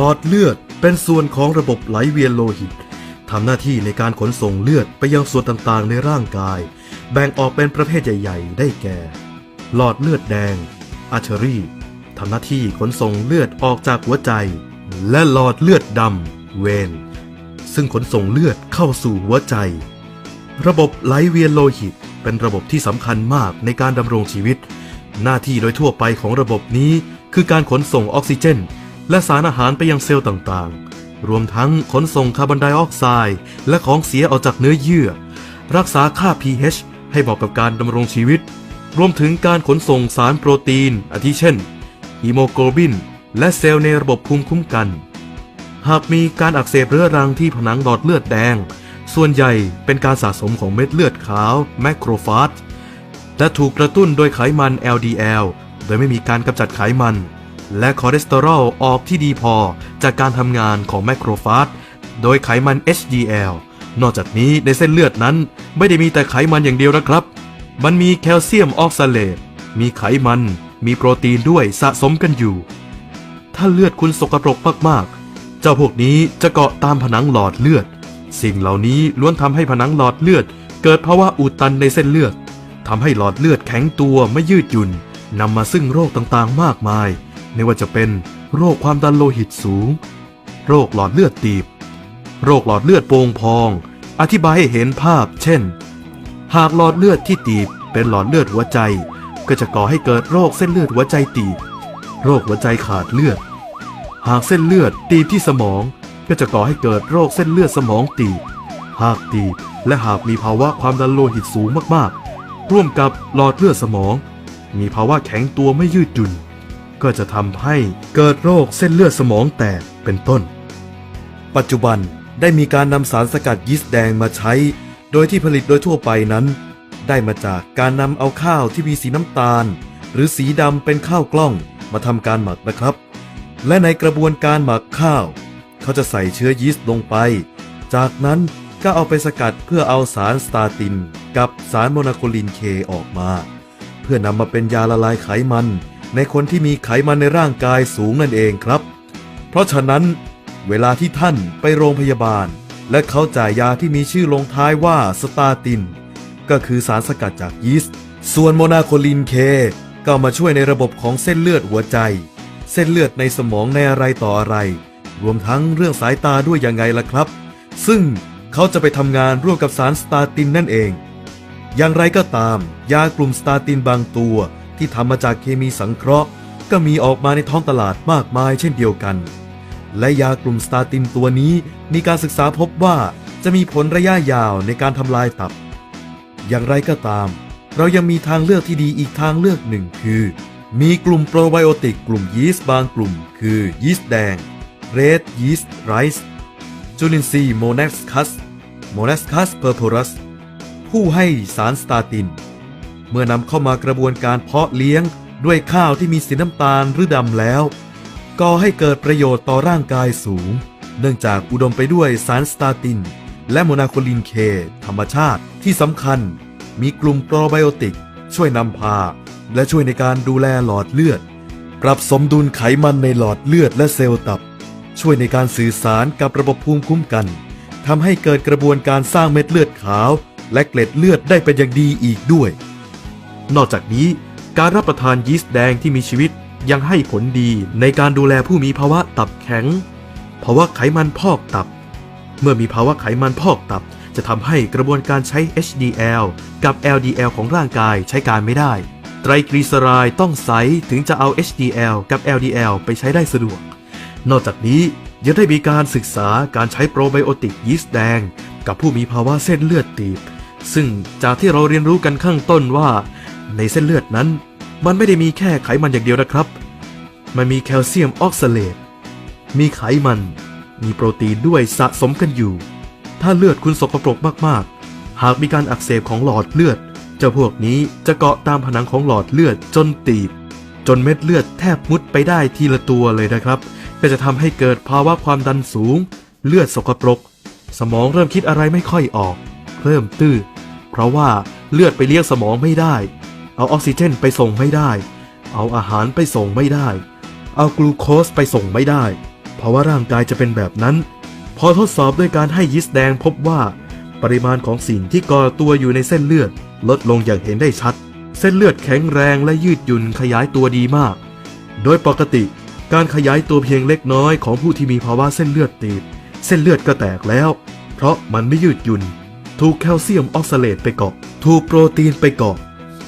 ลอดเลือดเป็นส่วนของระบบไหลเวียนโลหิตทำหน้าที่ในการขนส่งเลือดไปยังส่วนต่างๆ ในร่างกาย แบ่งออกเป็นประเภทใหญ่ ๆ ได้แก่ หลอดเลือดแดงอาร์เทอรี่ทำหน้าที่ขนส่งเลือดออกจากหัวใจ และหลอดเลือดดำเวนซึ่งขนส่งเลือดเข้าสู่หัวใจ ระบบไหลเวียนโลหิต เป็นระบบที่สำคัญมากในการดำรงชีวิต หน้าที่โดยทั่วไปของระบบนี้คือการขนส่งออกซิเจน และสารอาหารไปยังเซลล์ต่างๆ รวมทั้งขนส่งคาร์บอนไดออกไซด์และของเสียออกจากเนื้อเยื่อ รักษาค่า pH ให้เหมาะกับการดำรงชีวิต รวมถึงการขนส่งสารโปรตีน อาทิเช่นฮีโมโกลบิน และเซลล์ในระบบภูมิคุ้มกัน หากมีการอักเสบเรื้อรังที่ผนังหลอดเลือดแดง ส่วนใหญ่เป็นการสะสมของเม็ดเลือดขาวแมคโครฟาจและถูกกระตุ้นโดยไขมัน LDL โดยไม่มีการกำจัดไขมัน และคอเลสเตอรอลออกที่ดีพอจากการทำงานของแมคโครฟาจโดยไขมัน HDL นอกจากนี้ในเส้นเลือดนั้น ไม่ได้มีแต่ไขมันอย่างเดียวนะครับ มันมีแคลเซียมออกซาเลต มีไขมัน มีโปรตีนด้วยสะสมกันอยู่ ถ้าเลือดคุณสกปรกมากๆ เจ้าพวกนี้จะเกาะตามผนังหลอดเลือด สิ่งเหล่านี้ล้วนทำให้ผนังหลอดเลือด เกิดภาวะอุดตันในเส้นเลือดทำให้หลอดเลือดแข็งตัวไม่ยืดหยุ่นนำมาซึ่งโรคต่างๆ มากมาย ไม่ว่าจะเป็นโรคความดันโลหิตสูง โรคหลอดเลือดตีบ โรคหลอดเลือดโป่งพอง อธิบายให้เห็นภาพ เช่น หากหลอดเลือดที่ตีบเป็นหลอดเลือดหัวใจ ก็จะก่อให้เกิดโรคเส้นเลือดหัวใจตีบ โรคหัวใจขาดเลือด หากเส้นเลือดตีบที่สมอง ก็จะก่อให้เกิดโรคเส้นเลือดสมองตีบ หากตีบและหากมีภาวะความดันโลหิตสูงมากๆ ร่วมกับหลอดเลือดสมอง มีภาวะแข็งตัวไม่ยืดหยุ่น ก็จะทำให้เกิดโรคเส้นเลือดสมองแตกเป็นต้น ปัจจุบันได้มีการนำสารสกัดยีสต์แดงมาใช้ โดยที่ผลิตโดยทั่วไปนั้น ได้มาจากการนำเอาข้าวที่มีสีน้ำตาล หรือสีดำเป็นข้าวกล้องมาทำการหมักนะครับ และในกระบวนการหมักข้าว เขาจะใส่เชื้อยีสต์ลงไป จากนั้นก็เอาไปสกัดเพื่อเอาสารสตาติน กับสารโมนาโคลินเคออกมา เพื่อนำมาเป็นยาละลายไขมัน ในคนที่มีไขมันในร่างกายสูงนั่นเองครับ เพราะฉะนั้น เวลาที่ท่านไปโรงพยาบาล และเขาจ่ายยาที่มีชื่อลงท้ายว่าสตาติน ก็คือสารสกัดจากยีสต์ส่วนโมนาโคลินเคก็มาช่วยในระบบของเส้นเลือดหัวใจ เส้นเลือดในสมองในอะไรต่ออะไร รวมทั้งเรื่องสายตาด้วยยังไงล่ะครับ ซึ่งเขาจะไปทำงานร่วมกับสารสตาตินนั่นเอง อย่างไรก็ตาม ยากลุ่มสตาตินบางตัว ที่ทำมาจากเคมีสังเคราะห์ ก็มีออกมาในท้องตลาดมากมายเช่นเดียวกัน และยากลุ่มสตาตินตัวนี้มีการศึกษาพบว่าจะมีผลระยะยาวในการทำลายตับ อย่างไรก็ตาม เรายังมีทางเลือกที่ดีอีกทางเลือกหนึ่งคือ มีกลุ่มโปรไบโอติกกลุ่มยีสต์บางกลุ่ม คือยีสต์แดง Red Yeast Rice จุลินทรีย์โมเนสคัสโมเนสคัสเพอร์โพรัสผู้ให้สารสตาติน เมื่อนำเข้ามากระบวนการเพาะเลี้ยงด้วยข้าวที่มีสีน้ำตาลหรือดำแล้วก่อให้เกิดประโยชน์ต่อร่างกายสูง เนื่องจากอุดมไปด้วยสารสตาติน และโมนาโคลินเค ธรรมชาติที่สำคัญ มีกลุ่มโปรไบโอติก ช่วยนำพา และช่วยในการดูแลหลอดเลือด ปรับสมดุลไขมันในหลอดเลือดและเซลล์ตับ ช่วยในการสื่อสารกับระบบภูมิคุ้มกันทำให้เกิดกระบวนการสร้างเม็ดเลือดขาว และเกล็ดเลือดได้เป็นอย่างดีอีกด้วย นอกจากนี้การรับประทานยีสต์แดงที่มีชีวิตยังให้ผลดีในการดูแลผู้มีภาวะตับแข็ง ภาวะไขมันพอกตับ เมื่อมีภาวะไขมันพอกตับ จะทำให้กระบวนการใช้ HDL กับ LDL ของร่างกายใช้การไม่ได้ ไตรกลีเซอไรด์ต้องใสถึงจะเอา HDL กับ LDL ไปใช้ได้สะดวก นอกจากนี้ยังได้มีการศึกษาการใช้โปรไบโอติกยีสต์แดง กับผู้มีภาวะเส้นเลือดตีบ ซึ่งจากที่เราเรียนรู้กันข้างต้นว่า ในเส้นเลือดนั้น มันไม่ได้มีแค่ไขมันอย่างเดียวนะครับ มันมีแคลเซียมออกซาเลต มีไขมัน มีโปรตีนด้วยสะสมกันอยู่ ถ้าเลือดคุณสกปรกมากๆ หากมีการอักเสบของหลอดเลือด เจ้าพวกนี้จะเกาะตามผนังของหลอดเลือดจนตีบ จนเม็ดเลือดแทบมุดไปได้ทีละตัวเลยนะครับ ก็จะทำให้เกิดภาวะความดันสูง เลือดสกปรก สมองเริ่มคิดอะไรไม่ค่อยออก เริ่มตื้อ เพราะว่าเลือดไปเลี้ยงสมองไม่ได้ เอาออกซิเจนไปส่งไม่ได้ เอาอาหารไปส่งไม่ได้ เอากลูโคสไปส่งไม่ได้ เพราะว่าร่างกายจะเป็นแบบนั้น พอทดสอบด้วยการให้ยีสต์แดงพบว่า ปริมาณของสิ่งที่ก่อตัวอยู่ในเส้นเลือด ลดลงอย่างเห็นได้ชัด เส้นเลือดแข็งแรงและยืดหยุ่นขยายตัวดีมาก โดยปกติการขยายตัวเพียงเล็กน้อยของผู้ที่มีภาวะเส้นเลือดตีบ เส้นเลือดก็แตกแล้ว เพราะมันไม่ยืดหยุ่น ถูกแคลเซียมออกซาเลตไปเกาะ ถูกโปรตีนไปเกาะ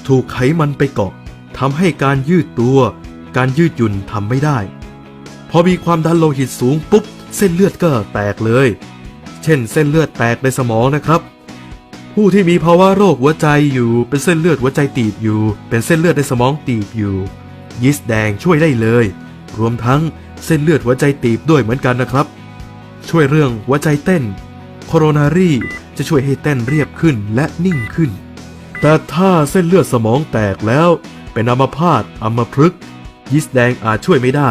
ถูกไขมันไปเกาะทำให้การยืดตัว การยืดหยุ่นทำไม่ได้ พอมีความดันโลหิตสูงปุ๊บ เส้นเลือดก็แตกเลย เช่น เส้นเลือดแตกในสมองนะครับ ผู้ที่มีภาวะโรคหัวใจอยู่ เป็นเส้นเลือดหัวใจตีบอยู่ เป็นเส้นเลือดในสมองตีบอยู่ ยีสต์แดงช่วยได้เลย รวมทั้งเส้นเลือดหัวใจตีบด้วยเหมือนกันนะครับ ช่วยเรื่องหัวใจเต้นโคโรนารีจะช่วยให้เต้นเรียบขึ้นและนิ่งขึ้น แต่ถ้าเส้นเลือดสมองแตกแล้ว เป็นอัมพาตอัมพฤกษ์ยีสต์แดงอาจช่วยไม่ได้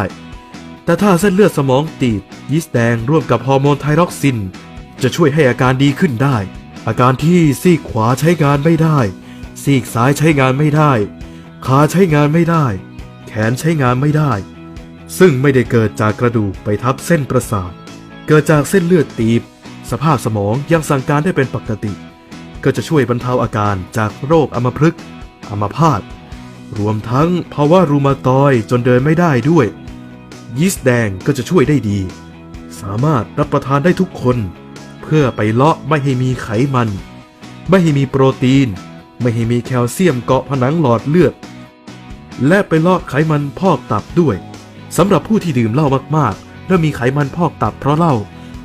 แต่ถ้าเส้นเลือดสมองตีบยีสต์แดงร่วมกับฮอร์โมนไทรอกซิน จะช่วยให้อาการดีขึ้นได้ อาการที่ซีกขวาใช้งานไม่ได้ ซีกซ้ายใช้งานไม่ได้ ขาใช้งานไม่ได้ แขนใช้งานไม่ได้ ซึ่งไม่ได้เกิดจากกระดูกไปทับเส้นประสาท เกิดจากเส้นเลือดตีบ สภาพสมองยังสั่งการได้เป็นปกติ ก็จะช่วยบรรเทาอาการจากโรคอัมพฤกษ์อัมพาตรวมทั้งภาวะรูมาตอยจนเดินไม่ได้ด้วย ยีสต์แดงก็จะช่วยได้ดี สามารถรับประทานได้ทุกคน เพื่อไปเลาะไม่ให้มีไขมัน ไม่ให้มีโปรตีน ไม่ให้มีแคลเซียมเกาะผนังหลอดเลือด และไปเลาะไขมันพอกตับด้วยสำหรับผู้ที่ดื่มเหล้ามากๆ และมีไขมันพอกตับเพราะเหล้า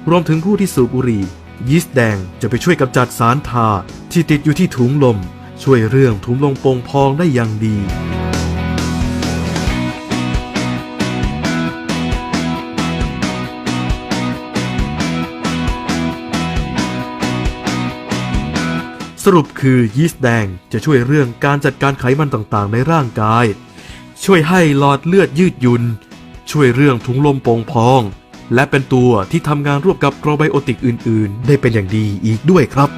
รวมถึงผู้ที่สูบบุหรี่ ยีสต์แดงจะไปช่วยกำจัดสารทาที่ติดอยู่ที่ถุงลม ช่วยเรื่องถุงลมโป่งพองได้อย่างดี สรุปคือยีสต์แดงจะช่วยเรื่องการจัดการไขมันต่างๆ ในร่างกาย ช่วยให้หลอดเลือดยืดหยุ่นช่วยเรื่องถุงลมโป่งพอง และเป็นตัวที่ทำงานร่วมกับโปรไบโอติกอื่น ๆ ได้เป็นอย่างดีอีกด้วยครับ